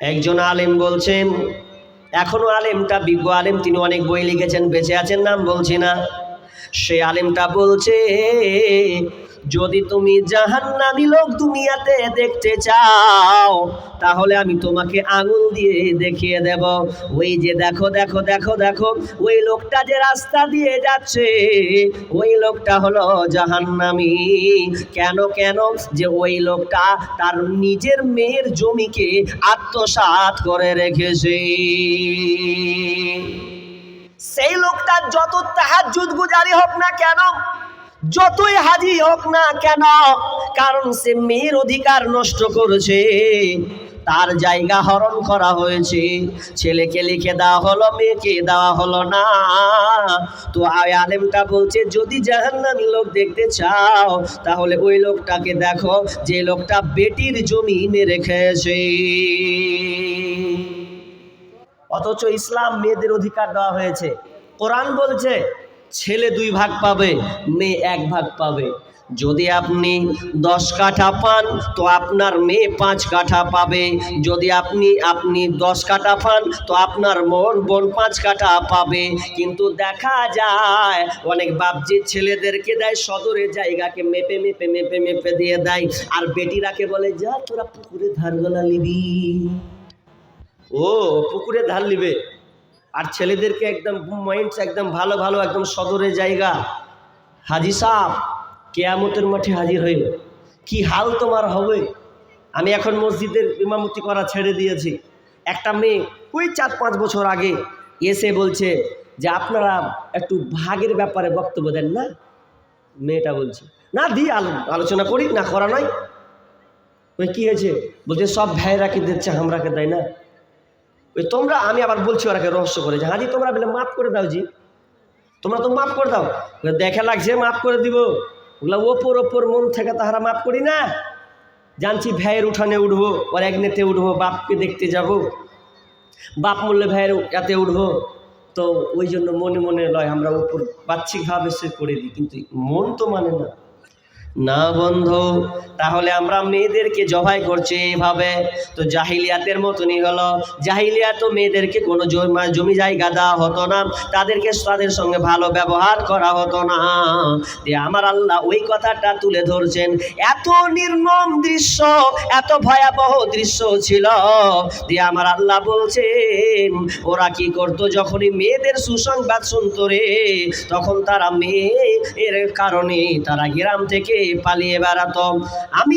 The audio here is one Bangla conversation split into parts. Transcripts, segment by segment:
একজন আলেম বলছেন এখনও আলেমটা, বিজ্ঞ আলেম, তিনি অনেক বই লিখেছেন, বেঁচে আছেন নাম বলছি না। সে আলেমটা বলছে যদি তুমি জাহান্নামী লোক দুনিয়াতে দেখতে চাও, তাহলে আমি তোমাকে আঙুল দিয়ে দেখিয়ে দেব। ওই যে দেখো দেখো দেখো দেখো, ওই লোকটা যে রাস্তা দিয়ে যাচ্ছে, ওই লোকটা হলো জাহান্নামী। কেন কেন যে ওই লোকটা তার নিজের মেয়ের জমিকে আত্মসাৎ করে রেখেছে। সেই লোকটা যত তাহাজ্জুদ গুজারি হোক না কেন যতই হাজি হোক না কেন, কারণ সে মেয়ের অধিকার নষ্ট করেছে। তার জায়গা হরণ করা হয়েছে। ছেলেকে লিখে দেওয়া হলো, মেয়েকে দেওয়া হলো না। তো আলেমটা বলছে, যদি জাহান্নামী লোক দেখতে চাও, তাহলে ওই লোকটাকে দেখো, যে লোকটা বেটির জমি মেরে খেয়েছে অথচ ইসলাম মেয়েদের অধিকার দেওয়া হয়েছে। কোরআন বলছে ছেলে দুই ভাগ পাবে, মেয়ে এক ভাগ পাবে। যদি আপনি দশ কাঠা পান, তো আপনার মেয়ে পাঁচ কাঠা পাবে। যদি আপনি আপনি দশ কাঠা পান, তো আপনার মন, বোন পাঁচ কাঠা পাবে। কিন্তু দেখা যায়, অনেক বাপজির ছেলেদেরকে দেয়, সদরের জায়গাকে মেপে মেপে মেপে মেপে দিয়ে দেয়। আর বেটিরাকে বলে, যা, তোরা পুকুরে ধারগোলা নিবি ও, পুকুরে ধার নিবে? আর ছেলেদেরকে একদম মাইন্ডস একদম ভালো ভালো, একদম সদরের জায়গা। হাজি সাহ কেয়ামতের মাঠে হাজির হইল কি হাল তোমার হবে? আমি এখন মসজিদের ইমামতি করা ছেড়ে দিয়েছি। একটা মেয়ে, ওই চার পাঁচ বছর আগে এসে বলছে যে, আপনারা একটু ভাগের ব্যাপারে বক্তব্য দেন না? মেয়েটা বলছে, না দি আলো- আলোচনা করি, না, করা নয়। ওই কী হয়েছে? বলছে, সব ভাইরাকে দিচ্ছে আমরাকে দেয় না? ওই তোমরা, আমি আবার বলছি ওরাকে রহস্য করে, যে হাজি তোমরা বলে মাফ করে দাও জি। তোমরা তো মাফ করে দাও। দেখে লাগছে মাফ করে দিব। ওগুলা ওপর ওপর মন থেকে তাহারা মাফ করি না। জানছি ভাইয়ের উঠানে উঠবো, ওর এক নেতে উঠবো, বাপকে দেখতে যাব। বাপ মূল্যে ভাইয়ের এতে উঠবো। তো ওই জন্য মনে মনে লয়, আমরা উপর বাহ্যিকভাবে সে করে দিই, কিন্তু মন তো মানে না। না বন্ধু, তাহলে আমরা মেয়েদেরকে জবাই করছি এইভাবে। তো জাহিলিয়াতের মতনই হলো। জাহিলিয়াত তো মেয়েদেরকে কোনো জমি জমি জায়গা দেওয়া হতো না। তাদেরকে তাদের সঙ্গে ভালো ব্যবহার করা হতো না। দিয়ে আমার আল্লাহ ওই কথাটা তুলে ধরছেন। এত নির্মম দৃশ্য, এত ভয়াবহ দৃশ্য ছিল। দিয়ে আমার আল্লাহ বলছেন, ওরা কি করতো যখনই মেয়েদের সুসংবাদ শুনতো রে? তখন তারা মেয়ে এর কারণে তারা গ্রাম থেকে পালিয়ে বেড়াতো আমি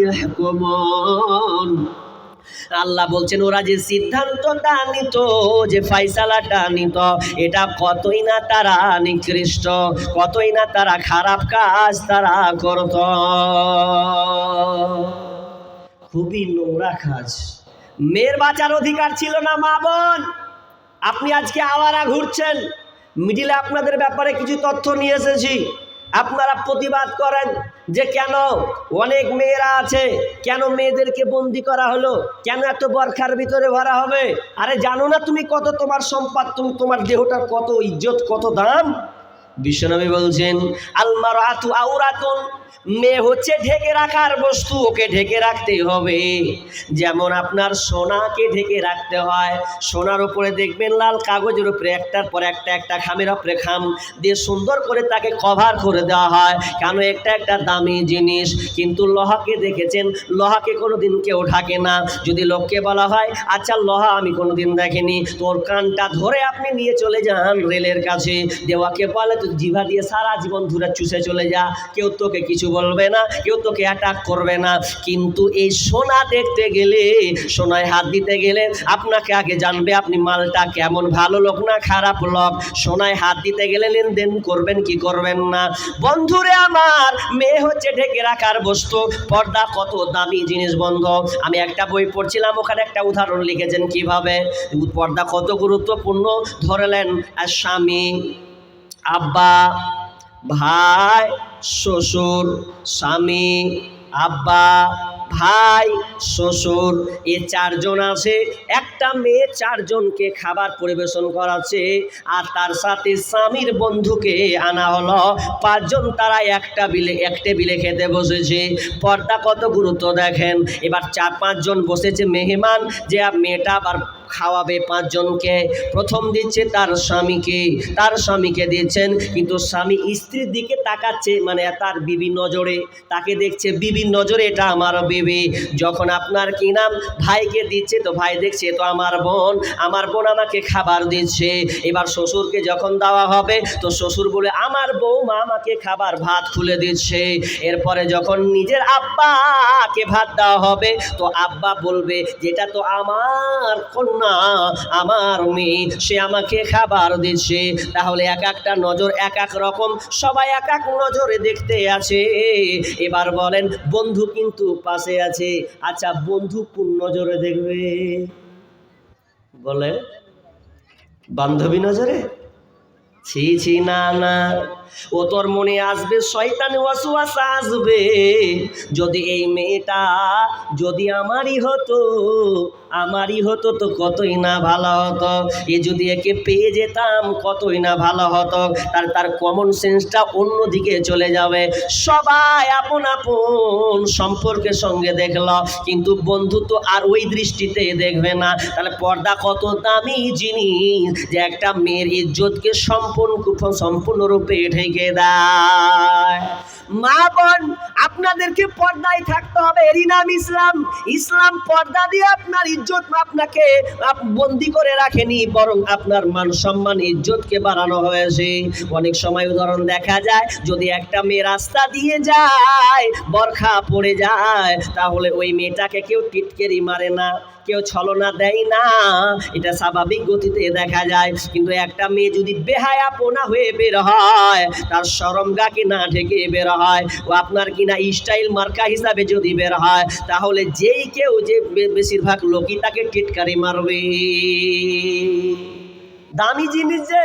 ইয়াহকুমুন আল্লাহ বলছেন, ওরা যে সিদ্ধান্তটা নিত, যে ফাইসালাটা নিত, এটা কতই না তারা নিকৃষ্ট, কতই না তারা খারাপ কাজ তারা করত। খুবই নোংরা কাজ। মেয়ের বাঁচার অধিকার ছিল না মা বোন। আপনি আজকে আওয়ারা ঘুরছেন। মিডিলে আপনাদের ব্যাপারে কিছু তথ্য নিয়ে এসেছি। আপনারা প্রতিবাদ করেন যে কেন অনেক মেয়েরা আছে, কেন মেয়েদেরকে বন্দি করা হলো, কেন এত বরখার ভিতরে ভরা হবে? আরে জানো না তুমি কত তোমার সম্পদ, তুমি তোমার দেহটা কত ইজ্জত, কত দাম? বিশ্বনবী বলছেন আলমার আতু আউরাতুন মেয়ে হচ্ছে ঢেকে রাখার বস্তু, ওকে ঢেকে রাখতে হবে। যেমন আপনার সোনাকে ঢেকে রাখতে হয়, সোনার উপরে দেখবেন লাল কাগজের উপরে একটার পর একটা একটা খামের উপরে খাম দিয়ে সুন্দর করে তাকে কভার করে দেওয়া হয়। কেন? একটা একটা দামি জিনিস। কিন্তু লোহাকে দেখেছেন? লোহাকে কোনো দিন কেউ ঢাকে না। যদি লোককে বলা হয় আচ্ছা লোহা আমি কোনো দিন দেখিনি তোর কানটা ধরে আপনি নিয়ে চলে যান রেলের কাছে। দেওয়াকে বলে তো জিভা দিয়ে সারা জীবন ধরে চুষে চলে যা। কেউ তোকে কিছু কিছু বলবে না, কেউ তোকে অ্যাটাক করবে না। কিন্তু এই সোনা দেখতে গেলে, সোনায় হাত দিতে গেলে আপনাকে আগে জানবে আপনি মালটা কেমন ভালো লোক না খারাপ লোক। সোনায় হাত দিতে গেলে লেনদেন করবেন কি করবেন না। বন্ধুরে আমার, মেয়ে হচ্ছে ঢেকে রাখার বস্তু। পর্দা কত দামি জিনিস বন্ধ। আমি একটা বই পড়ছিলাম, ওখানে একটা উদাহরণ লিখেছেন কীভাবে। পর্দা কত গুরুত্বপূর্ণ? ধরলেন স্বামী, আব্বা, ভাই শ্বশুর, স্বামী, আব্বা, ভাই, শ্বশুর, এ চারজন আছে। একটা মেয়ে চারজনকে খাবার পরিবেশন করাচ্ছে আর তার সাথে স্বামীর বন্ধুকে আনা হলো। পাঁচজন তারা একটা বিলে এক টেবিলে খেতে বসেছে। পর্দা কত গুরুত্ব দেখেন। এবার চার পাঁচজন বসেছে। মেহমান, যে মেয়েটা আবার খাওয়াবে পাঁচজনকে। প্রথম দিচ্ছে তার স্বামীকে তার স্বামীকে দিচ্ছেন কিন্তু স্বামী স্ত্রীর দিকে তাকাচ্ছে মানে তার বিবি নজরে, তাকে দেখছে বিবি নজরে এটা আমার বিবি। যখন আপনার কি নাম? ভাইকে দিচ্ছে তো ভাই দেখছে তো আমার বোন। আমার বোন আমাকে খাবার দিচ্ছে। এবার শ্বশুরকে যখন দেওয়া হবে, তো শ্বশুর বলে, আমার বৌমা আমাকে খাবার ভাত খুলে দিচ্ছে। এরপরে যখন নিজের আব্বাকে ভাত দেওয়া হবে, তো আব্বা বলবে, যেটা তো আমার কন্যা আমার মেয়ে, সে আমাকে খাবার দিচ্ছে। তাহলে এক একটা নজর, এক এক রকম, সবাই এক এক নজরে দেখতে আছে। এবার বলেন, বন্ধু কিন্তু পাশে আছে। আচ্ছা বন্ধু কোন নজরে দেখবে? বলে, বান্ধবী নজরে? ছি ছি, না না। ও তোর মনে আসবে, শয়তান ওয়াসওয়াসা আসবে। যদি এই মেয়েটা, যদি আমারই হতো আমারই হতো তো কতই না ভালো হতো। এ যদি একে পেয়ে যেতাম, কতই না ভালো হতো। তার তার কমন সেন্সটা অন্যদিকে চলে যাবে। সবাই আপন আপন সম্পর্কের সঙ্গে দেখল, কিন্তু বন্ধু তো আর ওই দৃষ্টিতে দেখবে না। তাহলে পর্দা কত দামি জিনিস যে একটা মেয়ের ইজ্জতকে সম্পূর্ণ সম্পূর্ণরূপে ঢেকে দেয়। মা বোন, আপনাদেরকে পর্দায় থাকতে হবে। এরই নাম ইসলাম। ইসলাম পর্দা দিয়ে আপনার ইজ্জত আপনাকে বন্দি করে রাখেনি, বরং আপনার মান সম্মান, ইজ্জতকে বাড়ানো হয়েছে। অনেক সময় উদাহরণ দেখা যায়, যদি একটা মেয়ে রাস্তা দিয়ে যায়, বরখা পড়ে যায়, তাহলে ওই মেয়েটাকে কেউ টিটকেরি মারে না। কেউ ছলনা দেয় না। এটা স্বাভাবিক গতিতে দেখা যায়। কিন্তু একটা মেয়ে যদি বেহায়াপনা হয়ে বের হয়, তার সরম গাকে না ঢেকে বের হয়, ও আপনার কিনা স্টাইল মার্কা হিসাবে যদি বের হয়, তাহলে যেই কেউ যে বেশিরভাগ লোকই তাকে টিটকারি মারবে। দামি জিনিস যে,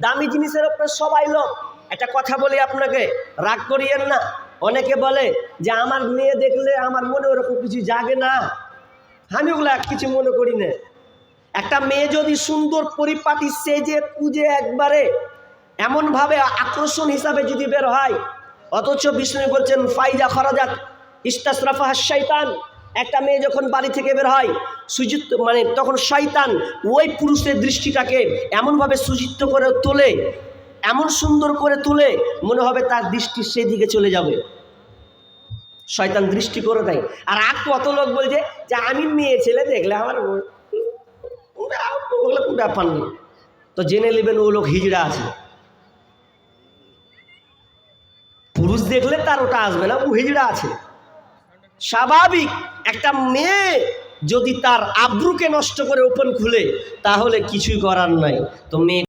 দামি জিনিসের উপরে সবাই লোক একটা কথা বলি আপনাকে, রাগ করিয়েন না। অনেকে বলে যে, আমার মেয়ে দেখলে আমার মনে ওরকম কিছু জাগে না। আমি ওগুলা কিছু মনে করি না। একটা মেয়ে যদি সুন্দর পরিপাটি সেজে পুজে একবারে, এমনভাবে আকর্ষণ হিসাবে যদি বের হয়, অথচ বিষ্ণু বলছেন, ফাইজা খরাজাত ইস্তাসরাফা শৈতান একটা মেয়ে যখন বাড়ি থেকে বের হয়, সুযুক্ত মানে তখন শয়তান ওই পুরুষের দৃষ্টিটাকে এমনভাবে সুযুক্ত করে তোলে, এমন সুন্দর করে তোলে, মনে হবে তার দৃষ্টি সেদিকে চলে যাবে। শয়তান দৃষ্টি করে দেয়। আর আর কত লোক বলছে, যে আমি মেয়ে, ছেলে দেখলে আমার কোনো ব্যাপার নেই। তো জেনে নেবেন ও লোক হিজড়া আছে। পুরুষ দেখলে তার ওটা আসবে না, ও হিজড়া আছে। স্বাভাবিক একটা মেয়ে যদি তার আব্রুকে নষ্ট করে ওপেন খুলে, তাহলে কিছুই করার নাই। তো মেয়ে